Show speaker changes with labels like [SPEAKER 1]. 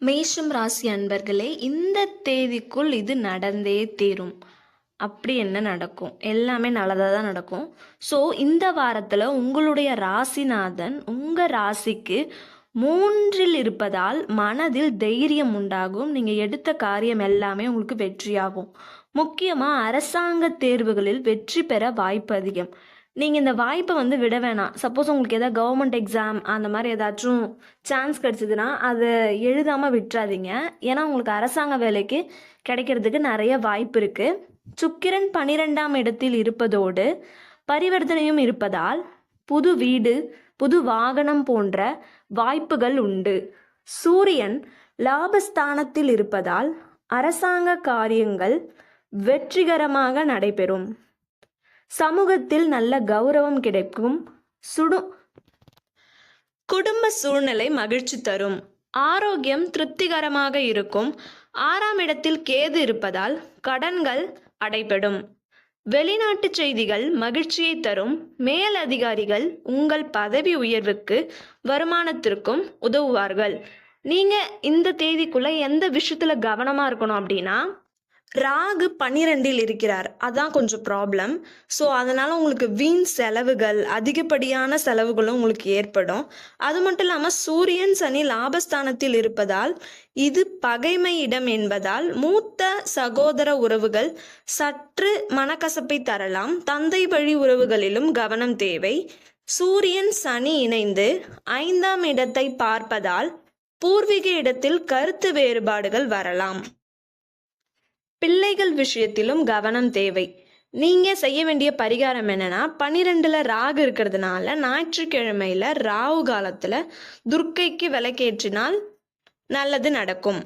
[SPEAKER 1] மேஷம் ராசி அன்பர்களே இந்த தேதிக்குள் இது நடந்தே தீரும். அப்படி என்ன நடக்கும்? எல்லாமே நல்லதாக தான் நடக்கும். ஸோ இந்த வாரத்தில் உங்களுடைய ராசிநாதன் உங்கள் ராசிக்கு மூன்றில் இருப்பதால் மனதில் தைரியம் உண்டாகும். நீங்கள் எடுத்த காரியம் எல்லாமே உங்களுக்கு வெற்றியாகும். முக்கியமாக அரசாங்க தேர்வுகளில் வெற்றி பெற வாய்ப்பு அதிகம். நீங்கள் இந்த வாய்ப்பை வந்து விட வேணாம். சப்போஸ் உங்களுக்கு எதாவது கவர்மெண்ட் எக்ஸாம் அந்த மாதிரி ஏதாச்சும் சான்ஸ் கிடச்சிதுன்னா அதை எழுதாமல் விட்டுறாதீங்க. ஏன்னா உங்களுக்கு அரசாங்க வேலைக்கு கிடைக்கிறதுக்கு நிறைய வாய்ப்பு இருக்குது சுக்கிரன் பனிரெண்டாம் இடத்தில் இருப்பதோடு பரிவர்த்தனையும் இருப்பதால் புது வீடு புது வாகனம் போன்ற வாய்ப்புகள் உண்டு. சூரியன் லாபஸ்தானத்தில் இருப்பதால் அரசாங்க காரியங்கள் வெற்றிகரமாக நடைபெறும். சமூகத்தில் நல்ல கௌரவம் கிடைக்கும். சுடு குடும்ப சூழ்நிலை மகிழ்ச்சி தரும். ஆரோக்கியம் திருப்திகரமாக இருக்கும். ஆறாம் இடத்தில் கேது இருப்பதால் கடன்கள் அடைபடும். வெளிநாட்டு செய்திகள் மகிழ்ச்சியை தரும். மேல் அதிகாரிகள் உங்கள் பதவி உயர்வுக்கு வருமானத்திற்கும் உதவுவார்கள். நீங்க இந்த தேதிக்குள்ள எந்த விஷயத்துல கவனமா இருக்கணும் அப்படின்னா ராகு பன்னிரெண்டில் இருக்கிறார். அதான் கொஞ்சம் ப்ராப்ளம் ஸோ அதனால் உங்களுக்கு வீண் செலவுகள் அதிகப்படியான செலவுகளும் உங்களுக்கு ஏற்படும். அது மட்டும் இல்லாமல் சூரியன் சனி லாபஸ்தானத்தில் இருப்பதால் இது பகைமை இடம் என்பதால் மூத்த சகோதர உறவுகள் சற்று மனக்கசப்பை தரலாம். தந்தை வழி உறவுகளிலும் கவனம் தேவை. சூரியன் சனி இணைந்து ஐந்தாம் இடத்தை பார்ப்பதால் பூர்வீக இடத்தில் கருத்து வேறுபாடுகள் வரலாம். பிள்ளைகள் விஷயத்திலும் கவனம் தேவை. நீங்க செய்ய வேண்டிய பரிகாரம் என்னன்னா பனிரெண்டில் ராகு இருக்கிறதுனால ஞாயிற்றுக்கிழமையில ராகு காலத்துல துர்க்கைக்கு விளக்கேற்றினால் நல்லது நடக்கும்.